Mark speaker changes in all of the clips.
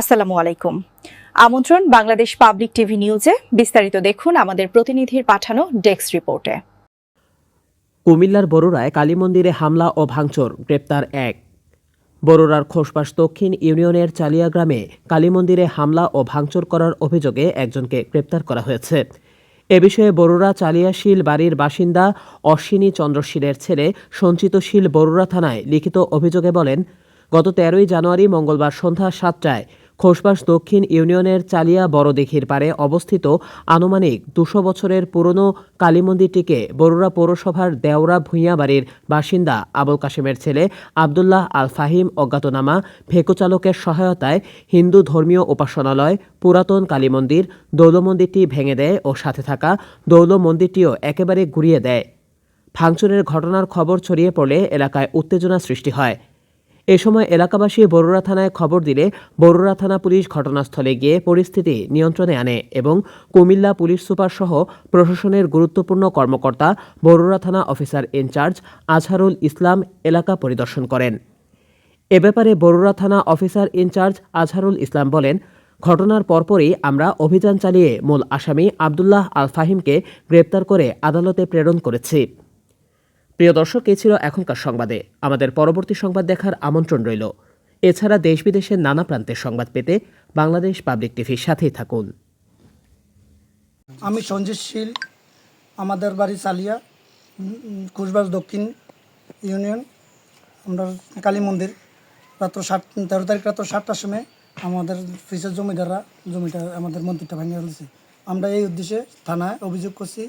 Speaker 1: আসসালামু আলাইকুম। আমন্ত্রণ বাংলাদেশ পাবলিক টিভি নিউজে। বিস্তারিত দেখুন আমাদের প্রতিনিধির পাঠানো ডেস্ক রিপোর্টে।
Speaker 2: কুমিল্লার বরুড়ায় কালী মন্দিরে হামলা ও ভাঙচুর, গ্রেপ্তার এক। বরুড়ার খোসবাস দক্ষিণ ইউনিয়নের চালিয়া গ্রামে কালী মন্দিরে হামলা ও ভাঙচুর করার অভিযোগে একজনকে গ্রেপ্তার করা হয়েছে। এ বিষয়ে বরুড়া চালিয়াশীল বাড়ির বাসিন্দা অশ্বিনী চন্দ্রশীলের ছেলে সঞ্চিতশীল বরুড়া থানায় লিখিত অভিযোগে বলেন, গত তেরোই জানুয়ারি মঙ্গলবার সন্ধ্যা সাতটায় খোসবাস দক্ষিণ ইউনিয়নের চালিয়া বড়দিঘির পারে অবস্থিত আনুমানিক দুশো বছরের পুরনো কালী মন্দিরটিকে বরুড়া পৌরসভার দেওরা ভূঁইয়া বাড়ির বাসিন্দা আবুল কাশেমের ছেলে আবদুল্লাহ আল ফাহিম অজ্ঞাতনামা, ভেকোচালকের সহায়তায় হিন্দু ধর্মীয় উপাসনালয়, পুরাতন কালী মন্দির দৌল মন্দিরটি ভেঙে দেয় ও সাথে থাকা দৌল মন্দিরটিও একেবারে ঘুরিয়ে দেয়। ভাঙচুরের ঘটনার খবর ছড়িয়ে পড়লে এলাকায় উত্তেজনা সৃষ্টি হয়। এ সময় এলাকাবাসী বরুড়া থানায় খবর দিলে বরুড়া থানা পুলিশ ঘটনাস্থলে গিয়ে পরিস্থিতি নিয়ন্ত্রণে আনে এবং কুমিল্লা পুলিশ সুপার সহ প্রশাসনের গুরুত্বপূর্ণ কর্মকর্তা বরুড়া থানা অফিসার ইনচার্জ আজহারুল ইসলাম এলাকা পরিদর্শন করেন। এ ব্যাপারে বরুড়া থানা অফিসার ইনচার্জ আজহারুল ইসলাম বলেন, ঘটনার পরপরই আমরা অভিযান চালিয়ে মূল আসামি আবদুল্লাহ আল ফাহিমকে গ্রেপ্তার করে আদালতে প্রেরণ করেছি। প্রিয় দর্শক, এ ছিল এখনকার সংবাদে। আমাদের পরবর্তী সংবাদ দেখার আমন্ত্রণ রইল। এছাড়া দেশ বিদেশের নানা প্রান্তের সংবাদ পেতে বাংলাদেশ পাবলিক টিভির সাথেই থাকুন।
Speaker 3: আমি সঞ্জিতশীল আমাদের বাড়ি চালিয়া কুচবাস দক্ষিণ ইউনিয়ন, আমরা কালী মন্দির। রাত্র সাত, তেরো তারিখ রাত্র সাতটার সময় আমাদের ফিসের জমিদাররা, জমিটা আমাদের মন্দিরটা ভেঙে ফেলছে। আমরা এই উদ্দেশ্যে থানায় অভিযোগ করছি,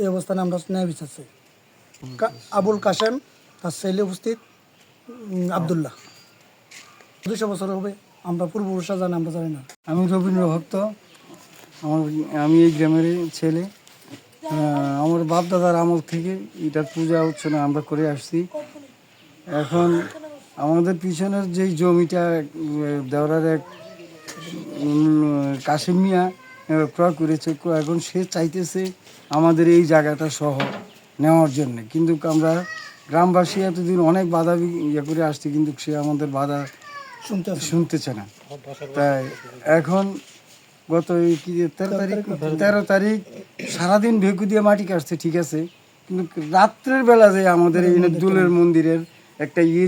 Speaker 3: এই অবস্থানে আমরা ন্যায় বিচার চাই। আবুল কাশেম তার ছেলে উপস্থিত আবদুল্লাহ। দুশো বছর হবে আমরা পূর্বপুরুষরা জানি আমরা জানি না।
Speaker 4: আমি রবীন্দ্র ভক্ত। আমার আমি এই গ্রামের ছেলে। আমার বাপ দাদার আমল থেকে এটার পূজা অর্চনা আমরা করে আসছি। এখন আমাদের পিছনের যেই জমিটা আহ, দেওরার এক কাশিম মিয়া ক্রয় করেছে এখন সে চাইতেছে আমাদের এই জায়গাটা সহ। নেওয়ার জন্য। কিন্তু আমরা গ্রামবাসী এতদিন অনেক বাধা ইয়ে করে আসছি কিন্তু সে আমাদের বাধা
Speaker 3: শুনতে
Speaker 4: শুনতেছে না। তাই এখন গত এই কি তেরো তারিখ? তেরো তারিখ। সারাদিন ভেকু দিয়ে মাটি কাটছে ঠিক আছে? কিন্তু রাত্রের বেলা যে আমাদের এই দুলের মন্দিরের একটা ইয়ে